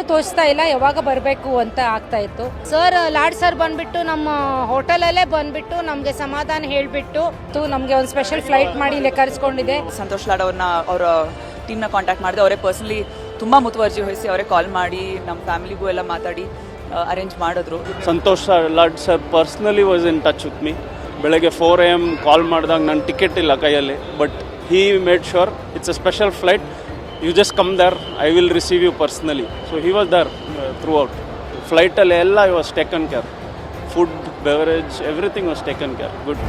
ಏನು ತೋರಿಸ್ತಾ ಇಲ್ಲ ಯಾವಾಗ ಬರಬೇಕು ಅಂತ ಆಗ್ತಾ ಇತ್ತು. ಸರ್ ಲಾಡ್ ಸರ್ ಬಂದ್ಬಿಟ್ಟು ನಮ್ಮ ಹೋಟೆಲಲ್ಲೇ ಬಂದ್ಬಿಟ್ಟು ನಮಗೆ ಸಮಾಧಾನ ಹೇಳಿಬಿಟ್ಟು ನಮಗೆ ಒಂದು ಸ್ಪೆಷಲ್ ಫ್ಲೈಟ್ ಮಾಡಿ ಇಲ್ಲಿ ಕರೆಸ್ಕೊಂಡಿದೆ. ಸಂತೋಷ್ ಲಾಡ್ ಅವ್ರನ್ನ ಅವರ ಟೀಮ್ನ ಕಾಂಟ್ಯಾಕ್ಟ್ ಮಾಡಿದೆ. ಅವರೇ ಪರ್ಸನಲಿ ತುಂಬ ಮುತುವರ್ಜಿ ವಹಿಸಿ ಅವರೇ ಕಾಲ್ ಮಾಡಿ ನಮ್ಮ ಫ್ಯಾಮಿಲಿಗೂ ಎಲ್ಲ ಮಾತಾಡಿ ಅರೇಂಜ್ ಮಾಡಿದ್ರು. Santosh Lad sir personally was in touch with me ಬೆಳಗ್ಗೆ ಫೋರ್ ಎ ಎಂ ಕಾಲ್ ಮಾಡಿದಾಗ ನನ್ನ ಟಿಕೆಟ್ ಇಲ್ಲ ಕೈಯಲ್ಲಿ but he made sure it's a special flight you just come there I will receive you personally so he was there throughout ಫ್ಲೈಟಲ್ಲಿ ಎಲ್ಲ I was taken care food beverage everything was taken care good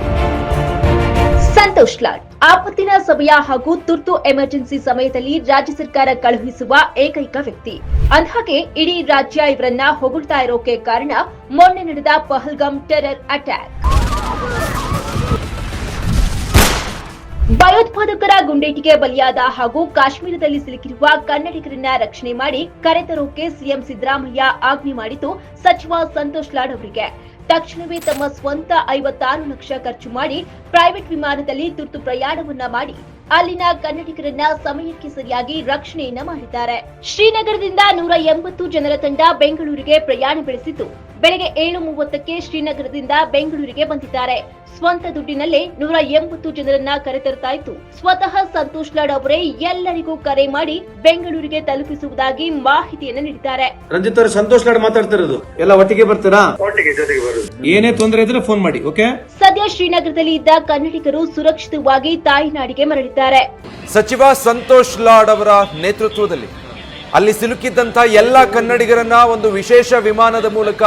Santosh Lad, ಆಪತ್ತಿನ ಸಮಯ ಹಾಗೂ ತುರ್ತು emergency ಸಮಯದಲ್ಲಿ ರಾಜ್ಯ ಸರ್ಕಾರ ಕಳುಹಿಸುವ ಏಕೈಕ ವ್ಯಕ್ತಿ. ಅಂದ್ಹಾಗೆ, ಇಡೀ ರಾಜ್ಯ ಇವರನ್ನ ಹೊಗಳ್ತಾ ಇರೋಕೆ ಕಾರಣ ಮೊನ್ನೆ ನಡೆದ ಪಹಲ್ಗಾಮ್ ಟೆರರ್ ಅಟ್ಯಾಕ್. ಭಯೋತ್ಪಾದಕರ ಗುಂಡೇಟಿಗೆ ಬಲಿಯಾದ ಹಾಗೂ ಕಾಶ್ಮೀರದಲ್ಲಿ ಸಿಲುಕಿರುವ ಕನ್ನಡಿಗರನ್ನ ರಕ್ಷಣೆ ಮಾಡಿ ಕರೆತರೋಕೆ ಸಿಎಂ ಸಿದ್ದರಾಮಯ್ಯ ಆಜ್ಞೆ ಮಾಡಿದ್ದು ಸಚಿವ ಸಂತೋಷ್ ಲಾಡ್ ಅವರಿಗೆ. ತಕ್ಷಣವೇ ತಮ್ಮ ಸ್ವಂತ ಐವತ್ತಾರು ಲಕ್ಷ ಖರ್ಚು ಮಾಡಿ ಪ್ರೈವೇಟ್ ವಿಮಾನದಲ್ಲಿ ತುರ್ತು ಪ್ರಯಾಣವನ್ನ ಮಾಡಿ ಅಲ್ಲಿನ ಕನ್ನಡಿಗರನ್ನ ಸಮಯಕ್ಕೆ ಸರಿಯಾಗಿ ರಕ್ಷಣೆಯನ್ನ ಮಾಡಿದ್ದಾರೆ. ಶ್ರೀನಗರದಿಂದ ನೂರ ಎಂಬತ್ತು ಜನರ ತಂಡ ಬೆಂಗಳೂರಿಗೆ ಪ್ರಯಾಣ ಬೆಳೆಸಿದ್ದು ಬೆಳಗ್ಗೆ ಏಳು ಮೂವತ್ತಕ್ಕೆ ಶ್ರೀನಗರದಿಂದ ಬೆಂಗಳೂರಿಗೆ ಬಂದಿದ್ದಾರೆ. ಸ್ವಂತ ದುಡ್ಡಿನಲ್ಲೇ ನೂರ ಎಂಬತ್ತು ಜನರನ್ನ ಕರೆತರ್ತಾ ಇತ್ತು ಸ್ವತಃ ಸಂತೋಷ್ ಲಾಡ್ ಅವರೇ ಎಲ್ಲರಿಗೂ ಕರೆ ಮಾಡಿ ಬೆಂಗಳೂರಿಗೆ ತಲುಪಿಸುವುದಾಗಿ ಮಾಹಿತಿಯನ್ನು ನೀಡಿದ್ದಾರೆ. ರಂಜಿತ್ ಅವರು ಸಂತೋಷ್ ಲಾಡ್ ಮಾತಾಡ್ತಿರೋದು. ಎಲ್ಲ ಒಟ್ಟಿಗೆ ಬರ್ತೀರಾ? ಏನೇ ತೊಂದರೆ ಇದ್ರೆ ಫೋನ್ ಮಾಡಿ ಓಕೆ ಸದ್ಯ ಶ್ರೀನಗರದಲ್ಲಿ ಇದ್ದ ಕನ್ನಡಿಗರು ಸುರಕ್ಷಿತವಾಗಿ ತಾಯಿನಾಡಿಗೆ ಮರಳಿದ್ದಾರೆ. ಸಚಿವ ಸಂತೋಷ್ ಲಾಡ್ ಅವರ ನೇತೃತ್ವದಲ್ಲಿ ಅಲ್ಲಿ ಸಿಲುಕಿದ್ದಂಥ ಎಲ್ಲ ಕನ್ನಡಿಗರನ್ನ ಒಂದು ವಿಶೇಷ ವಿಮಾನದ ಮೂಲಕ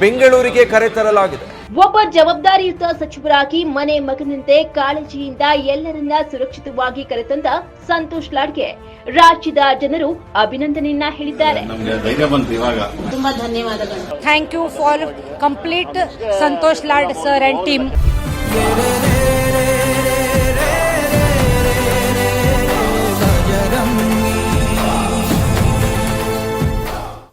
ಬೆಂಗಳೂರಿಗೆ ಕರೆತರಲಾಗಿದೆ ಒಬ್ಬ ಜವಾಬ್ದಾರಿಯುತ ಸಚಿವರಾಗಿ ಮನೆ ಮಗನಂತೆ ಕಾಳಜಿಯಿಂದ ಎಲ್ಲರನ್ನ ಸುರಕ್ಷಿತವಾಗಿ ಕರೆತಂದ ಸಂತೋಷ್ ಲಾಡ್ಗೆ. ರಾಜ್ಯದ ಜನರು ಅಭಿನಂದನೆಯನ್ನ ಹೇಳಿದ್ದಾರೆ. ತುಂಬಾ ಧನ್ಯವಾದಗಳು. Thank you for complete Santosh Lad sir and team